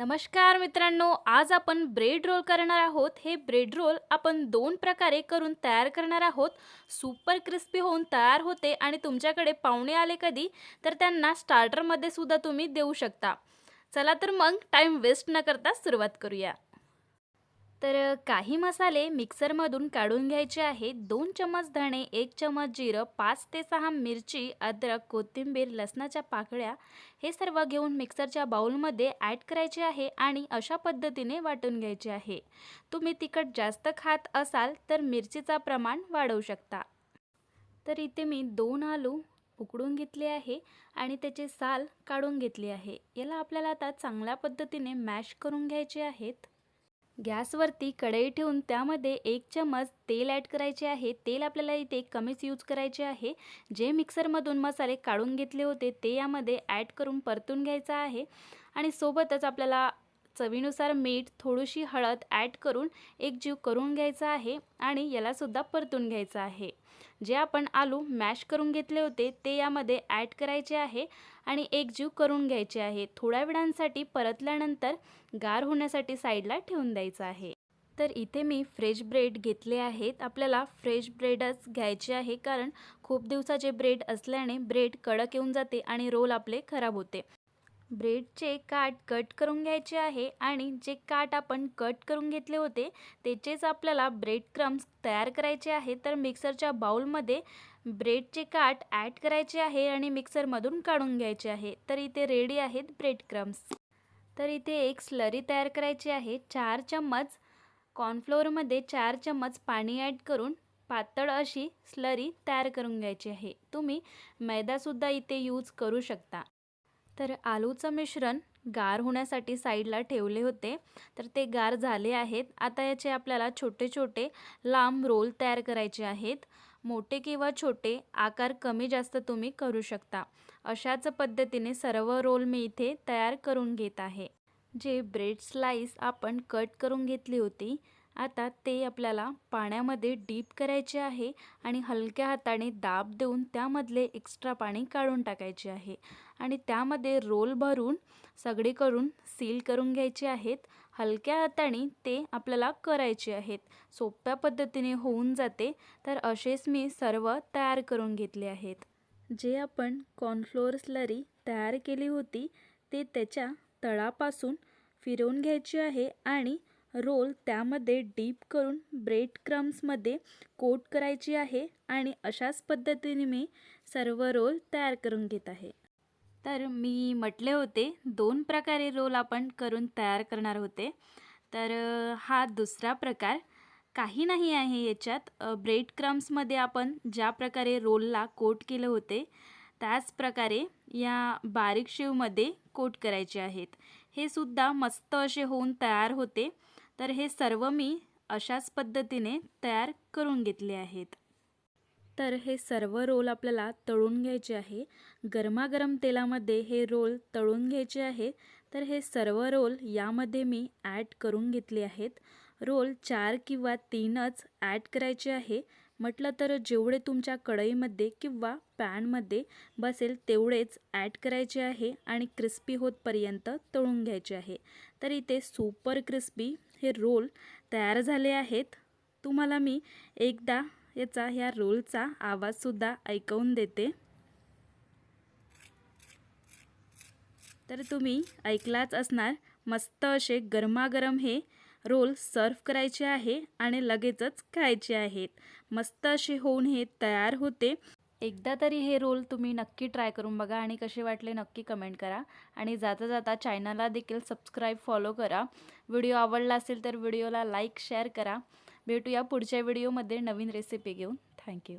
नमस्कार मित्रांनो आज आपण ब्रेड रोल करणार आहोत. हे ब्रेड रोल आपण दोन प्रकारे करून तयार करणार आहोत. सुपर क्रिस्पी होऊन तयार होते आणि तुमच्याकडे पाहुणे आले कधी तर त्यांना स्टार्टरमध्ये सुद्धा तुम्ही देऊ शकता. चला तर मग टाईम वेस्ट न करता सुरुवात करूया. तर काही मसाले मिक्सरमधून काढून घ्यायचे आहेत. दोन चमच धणे एक चमच जिरं पाच ते सहा मिरची अद्रक कोथिंबीर लसणाच्या पाकळ्या हे सर्व घेऊन मिक्सरच्या बाउलमध्ये ॲड करायचे आहे आणि अशा पद्धतीने वाटून घ्यायचे आहे. तुम्ही तिखट जास्त खात असाल तर मिरचीचा प्रमाण वाढवू शकता. तर इथे मी दोन आलू उकडून घेतले आहे आणि त्याचे साल काढून घेतले आहे. याला आपल्याला आता चांगल्या पद्धतीने मॅश करून घ्यायचे आहेत. गॅसवरती कढई ठेवून त्यामध्ये एक चमच तेल ॲड करायचे आहे. तेल आपल्याला इथे कमीच यूज करायचे आहे. जे मिक्सरमधून मसाले काढून घेतले होते ते यामध्ये ॲड करून परतून घ्यायचं आहे. आणि सोबतच आपल्याला चवीनुसार मीठ थोडीशी हळद ॲड करून एकजीव करून घ्यायचा आहे आणि यालासुद्धा परतून घ्यायचं आहे. जे आपण आलू मॅश करून घेतले होते ते यामध्ये ॲड करायचे आहे आणि एकजीव करून घ्यायचे आहे. थोड्या वेळांसाठी परतल्यानंतर गार होण्यासाठी साईडला ठेवून द्यायचं आहे. तर इथे मी फ्रेश ब्रेड घेतले आहेत. आपल्याला फ्रेश ब्रेडच घ्यायचे आहे कारण खूप दिवसाचे ब्रेड असल्याने ब्रेड कडक येऊन जाते आणि रोल आपले खराब होते. ब्रेडचे काट कट करून घ्यायचे आहे आणि जे काट आपण कट करून घेतले होते त्याचेच आपल्याला ब्रेड क्रम्स तयार करायचे आहे. तर मिक्सरच्या बाउलमध्ये ब्रेडचे काट ॲड करायचे आहे आणि मिक्सरमधून काढून घ्यायचे आहे. तर इथे रेडी आहेत ब्रेड क्रम्स तर इथे एक स्लरी तयार करायची आहे. चार चम्मच कॉर्नफ्लोअरमध्ये चार चम्मच पाणी ॲड करून पातळ अशी स्लरी तयार करून घ्यायची आहे. तुम्ही मैदासुद्धा इथे यूज करू शकता. तर आलूचं मिश्रण गार होण्यासाठी साईडला ठेवले होते. तर ते गार झाले आहेत. आता याचे आपल्याला छोटे छोटे लांब रोल तयार करायचे आहेत. मोठे किंवा छोटे आकार कमी जास्त तुम्ही करू शकता. अशाच पद्धतीने सर्व रोल मी इथे तयार करून घेत आहे. जे ब्रेड स्लाईस आपण कट करून घेतली होती आता ते आपल्याला पाण्यामध्ये डीप करायचे आहे आणि हलक्या हाताने दाब देऊन त्यामधले एक्स्ट्रा पाणी काढून टाकायचे आहे. आणि त्यामध्ये रोल भरून सगळीकडून सील करून घ्यायचे आहेत. हलक्या हाताने ते आपल्याला करायचे आहेत. सोप्या पद्धतीने होऊन जाते तर असेच मी सर्व तयार करून घेतले आहेत. जे आपण कॉर्नफ्लोअर स्लरी तयार केली होती ते त्याच्या तळापासून फिरवून घ्यायची आहे आणि रोल त्यामध्ये डीप करून ब्रेड क्रम्समध्ये कोट करायची आहे आणि अशाच पद्धतीने मी सर्व रोल तयार करून घेत आहे. तर मी म्हटले होते दोन प्रकारे रोल आपण करून तयार करणार होते. तर हा दुसरा प्रकार काही नाही आहे याच्यात. ब्रेड क्रम्समध्ये आपण ज्या प्रकारे रोलला कोट केले होते त्याच प्रकारे या बारीक शेवमध्ये कोट करायचे आहेत. हे सुद्धा मस्त असे होऊन तयार होते. तर हे सर्व मी अशाच पद्धतीने तयार करून घेतले आहेत. तर हे सर्व रोल आपल्याला तळून घ्यायचे आहे. गरमागरम तेलामध्ये हे रोल तळून घ्यायचे आहे. तर हे सर्व रोल यामध्ये मी ॲड करून घेतले आहेत. रोल चार किंवा तीनच ॲड करायचे आहे. म्हटलं तर जेवढे तुमच्या कढईमध्ये किंवा पॅनमध्ये बसेल तेवढेच ॲड करायचे आहे आणि क्रिस्पी होतपर्यंत तळून घ्यायचे आहे. तर इथे सुपर क्रिस्पी हे रोल तयार झाले आहेत. तुम्हाला मी एकदा याचा ह्या रोलचा आवाजसुद्धा ऐकवून देते. तर तुम्ही ऐकलाच असणार मस्त असे गरमागरम हे रोल सर्व करायचे आहे आणि लगेचच खायचे आहेत. मस्त असे होऊन हे तयार होते. एकदा तरी हे रोल तुम्ही नक्की ट्राय करून बघा आणि कसे वाटले नक्की कमेंट करा. आणि जाता जाता चॅनलला देखील सबस्क्राईब फॉलो करा. व्हिडिओ आवडला असेल तर व्हिडिओला लाईक शेअर करा. भेटूया पुढच्या व्हिडिओमध्ये नवीन रेसिपी घेऊन. थँक्यू